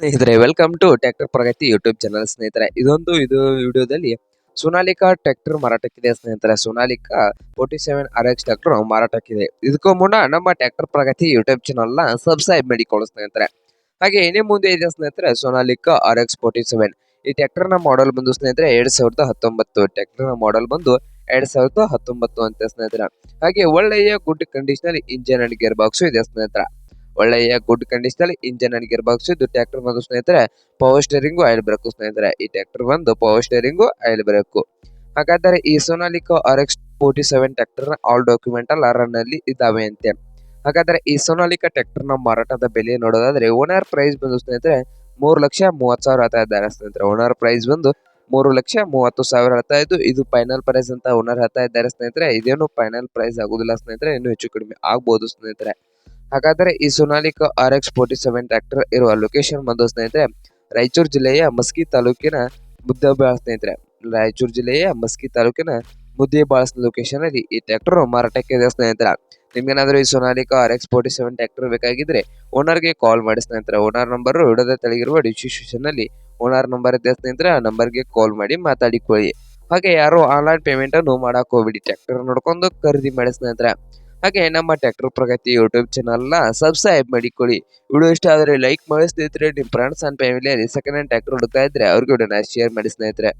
ಸ್ನೇಹಿತರೆ welcome to tractor Pragati YouTube channel ಸ್ನೇಹಿತರೆ. ಇದೊಂದು, ಇದು ವಿಡಿಯೋದಲ್ಲಿ ಸೋನಾಲಿಕಾ ಟ್ರ್ಯಾಕ್ಟರ್ ಮಾರಾಟಕ್ಕಿದೆ ಸ್ನೇಹಿತರೆ. Sonalika forty seven R X tractor ಮಾರಾಟಕ್ಕಿದೆ. ಇದಕ್ಕೂ ಮುನ್ನ ನಮ್ಮ ಟ್ರ್ಯಾಕ್ಟರ್ ಪ್ರಗತಿ ಯೂಟ್ಯೂಬ್ ಚಾನಲ್ನ ಸಬ್ಸ್ಕ್ರೈಬ್ ಮಾಡಿಕೊಳ್ಳಿ ಸ್ನೇಹಿತರೆ. ಹಾಗೆ ಏನೇ ಮುಂದೆ ಇದೆ ಸ್ನೇಹಿತರೆ, Sonalika R X forty seven ಈ ಟ್ರ್ಯಾಕ್ಟರ್ನ ಮಾಡೆಲ್ ಬಂದು ಸ್ನೇಹಿತರೆ, ಎರಡ್ ಸಾವಿರದ ಹತ್ತೊಂಬತ್ತು ಟ್ರ್ಯಾಕ್ಟರ್ನ ಮಾಡೆಲ್ ಬಂದು ಎರಡ್ ಸಾವಿರದ ಹತ್ತೊಂಬತ್ತು ಅಂತ ಸ್ನೇಹಿತರೆ. ಹಾಗೆ ಒಳ್ಳೆಯ good conditional engine and gear box ಇದೆ ಸ್ನೇಹಿತರೆ. ಒಳ್ಳೆಯ good condition engine and gear box ಇದು ಟ್ರ್ಯಾಕ್ಟರ್ ಬಂದು ಸ್ನೇಹಿತರೆ ಪವರ್ ಸ್ಟೇರಿಂಗು ಆಯಿಲ್ ಬ್ರೇಕು ಸ್ನೇಹಿತರೆ, ಈ ಟ್ರ್ಯಾಕ್ಟರ್ ಬಂದು ಪವರ್ ಸ್ಟೇರಿಂಗು ಆಯಿಲ್ ಬ್ರೇಕು ಹಾಗಾದರೆ ಈ Sonalika R X forty seven tractor all document run ಅಲ್ಲಿ ಇದಾವೆ ಅಂತೆ. ಹಾಗಾದರೆ ಈ ಸೋನಾಲಿಕಾ ಟ್ರ್ಯಾಕ್ಟರ್ನ ಮಾರಾಟದ ಬೆಲೆ ನೋಡೋದಾದ್ರೆ ಓನರ್ ಪ್ರೈಸ್ ಬಂದು ಸ್ನೇಹಿತರೆ, ಮೂರು ಲಕ್ಷ ಮೂವತ್ತು ಸಾವಿರ ಹೇಳ್ತಾ ಇದ್ದಾರೆ ಸ್ನೇಹಿತರೆ. ಓನರ್ ಪ್ರೈಸ್ ಬಂದು ಮೂರು ಲಕ್ಷ ಮೂವತ್ತು ಸಾವಿರ ಹೇಳ್ತಾ ಇದ್ದು, ಇದು ಫೈನಲ್ ಪ್ರೈಸ್ ಅಂತ ಓನರ್ ಹೇಳ್ತಾ ಇದ್ದಾರೆ ಸ್ನೇಹಿತರೆ. ಇದೇನು ಫೈನಲ್ ಪ್ರೈಸ್ ಆಗುದಿಲ್ಲ ಸ್ನೇಹಿತರೆ, ಇನ್ನು ಹೆಚ್ಚು ಕಡಿಮೆ ಆಗ್ಬೋದು ಸ್ನೇಹಿತರೆ. ಹಾಗಾದರೆ ಈ Sonalika R X forty seven tractor ಇರುವ ಲೊಕೇಶನ್ ಬಂದು ಸ್ನೇಹಿತರೆ, ರಾಯಚೂರು ಜಿಲ್ಲೆಯ ಮಸ್ಕಿ ತಾಲೂಕಿನ ಮುದ್ದೇಬಾಳ ಸ್ನೇಹಿತರೆ. ರಾಯಚೂರು ಜಿಲ್ಲೆಯ ಮಸ್ಕಿ ತಾಲೂಕಿನ ಮುದ್ದೇಬಾಳ ಲೊಕೇಶನ್ ಅಲ್ಲಿ ಈ ಟ್ರ್ಯಾಕ್ಟರ್ ಮಾರಾಟಕ್ಕೆ ಇದೆ ಸ್ನೇಹಿತರ. ನಿಮ್ಗೇನಾದ್ರೂ ಈ Sonalika R X forty seven tractor ಬೇಕಾಗಿದ್ರೆ ಓನರ್ಗೆ ಕಾಲ್ ಮಾಡಿ ಸ್ನೇಹಿತರೆ. ಓನರ್ ನಂಬರ್ ಇಡದ ತೆಳಗಿರುವ ಡಿಸ್ಕ್ರಿಪ್ಷನ್ ಅಲ್ಲಿ ಓನರ್ ನಂಬರ್ ಇದೆ ಸ್ನೇಹಿತರೆ. ಆ ನಂಬರ್ಗೆ ಕಾಲ್ ಮಾಡಿ ಮಾತಾಡಿಕೊಳ್ಳಿ. ಹಾಗೆ ಯಾರು ಆನ್ಲೈನ್ ಪೇಮೆಂಟ್ ಅನ್ನು ಮಾಡಕ್ ಹೋಗ್ಬಿಡಿ. ಟ್ರ್ಯಾಕ್ಟರ್ ನೋಡ್ಕೊಂಡು ಖರೀದಿ ಮಾಡಿ ಸ್ನೇಹಿತರೆ. ಹಾಗೆ ನಮ್ಮ ಟ್ರ್ಯಾಕ್ಟರ್ ಪ್ರಗತಿ ಯೂಟ್ಯೂಬ್ ಚಾನಲ್ನ ಸಬ್ಸ್ಕ್ರೈಬ್ ಮಾಡಿಕೊಳ್ಳಿ. ವಿಡಿಯೋ ಇಷ್ಟ ಆದರೆ ಲೈಕ್ ಮಾಡಿ ನಿಮ್ಮ ಫ್ರೆಂಡ್ಸ್ ಅಂಡ್ ಫ್ಯಾಮಿಲಿಯಲ್ಲಿ ಸೆಕೆಂಡ್ ಹ್ಯಾಂಡ್ ಟ್ಯಾಕ್ಟರ್ ಹುಡುಕ್ತಾ ಇದ್ರೆ ಅವ್ರಿಗೆ ಶೇರ್ ಮಾಡಿ, ಸ್ನೇಹಿತರೆ.